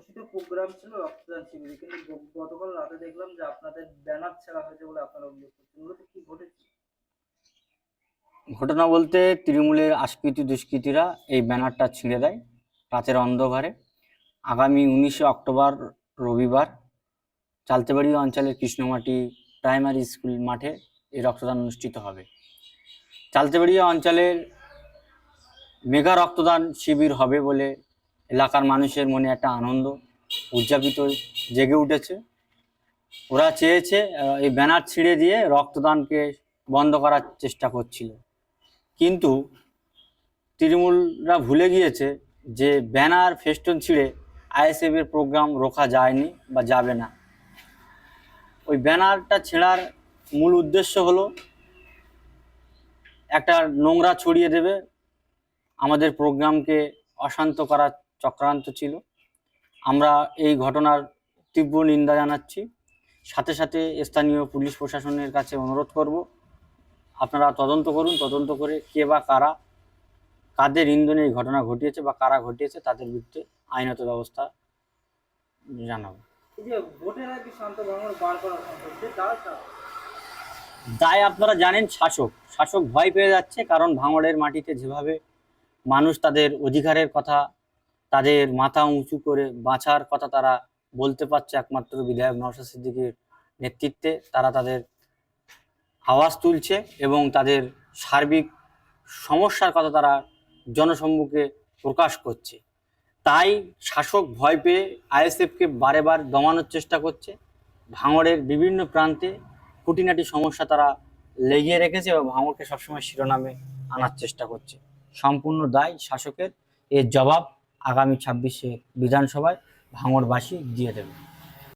ঘোষিত প্রোগ্রাম ছিল রক্তদান শিবিরে। কিন্তু গতকাল রাতে দেখলাম যে আপনাদের ব্যানার ছেড়া হয়েছে বলে আপনারা অভিযোগ করছেন। মূলত কি ঘটেছে? ঘটনা বলতে তৃণমূলের আস্কৃতি দুষ্কৃতীরা এই ব্যানারটা ছিঁড়ে দেয় রাতের অন্ধকারে। আগামী উনিশে অক্টোবর রবিবার চালতেবাড়ি অঞ্চলের কৃষ্ণমাটি প্রাইমারি স্কুল মাঠে এই রক্তদান অনুষ্ঠিত হবে। চালতেবাড়িয়া অঞ্চলের মেগা রক্তদান শিবির হবে বলে এলাকার মানুষের মনে একটা আনন্দ উদযাপিত জেগে উঠেছে। ওরা চেয়েছে এই ব্যানার ছিঁড়ে দিয়ে রক্তদানকে বন্ধ করার চেষ্টা করছিল। কিন্তু তৃণমূলরা ভুলে গিয়েছে যে ব্যানার ফেস্টুন ছিঁড়ে আইএসএফ এর প্রোগ্রাম রোখা যায়নি বা যাবে না। ওই ব্যানারটা ছেঁড়ার মূল উদ্দেশ্য হলো, একটা নোংরা ছড়িয়ে দেবে, আমাদের প্রোগ্রামকে অশান্ত করার চক্রান্ত ছিল। আমরা এই ঘটনার তীব্র নিন্দা জানাচ্ছি। সাথে সাথে স্থানীয় পুলিশ প্রশাসনের কাছে অনুরোধ করব আপনারা তদন্ত করুন। তদন্ত করে কে বা কারা কাদের ইন্ধনে এই ঘটনা ঘটিয়েছে বা কারা ঘটিয়েছে তাদের বিরুদ্ধে আইনত ব্যবস্থা জানাব? দায় আপনারা জানেন শাসক। শাসক ভয় পেয়ে যাচ্ছে কারণ ভাঙড়ের মাটিতে যেভাবে মানুষ তাদের অধিকারের কথা তাদের মাথা উঁচু করে বাঁচার কথা তারা বলতে পারছে একমাত্র বিধায়ক নওশাদ সিদ্দিকীর নেতৃত্বে। তারা তাদের আওয়াজ তুলছে এবং তাদের সার্বিক সমস্যার কথা তারা জনসম্মুখে প্রকাশ করছে। তাই শাসক ভয় পেয়ে আইএসএফকে বারে বার দমানোর চেষ্টা করছে। ভাঙড়ের বিভিন্ন প্রান্তে খুঁটিনাটি সমস্যা তারা লেগিয়ে রেখেছে এবং ভাঙড়কে সবসময় শিরোনামে আনার চেষ্টা করছে। সম্পূর্ণ দায় শাসকের। এর জবাব আগামী ছাব্বিশে বিধানসভায় ভাঙড়বাসী দিয়ে দেবে।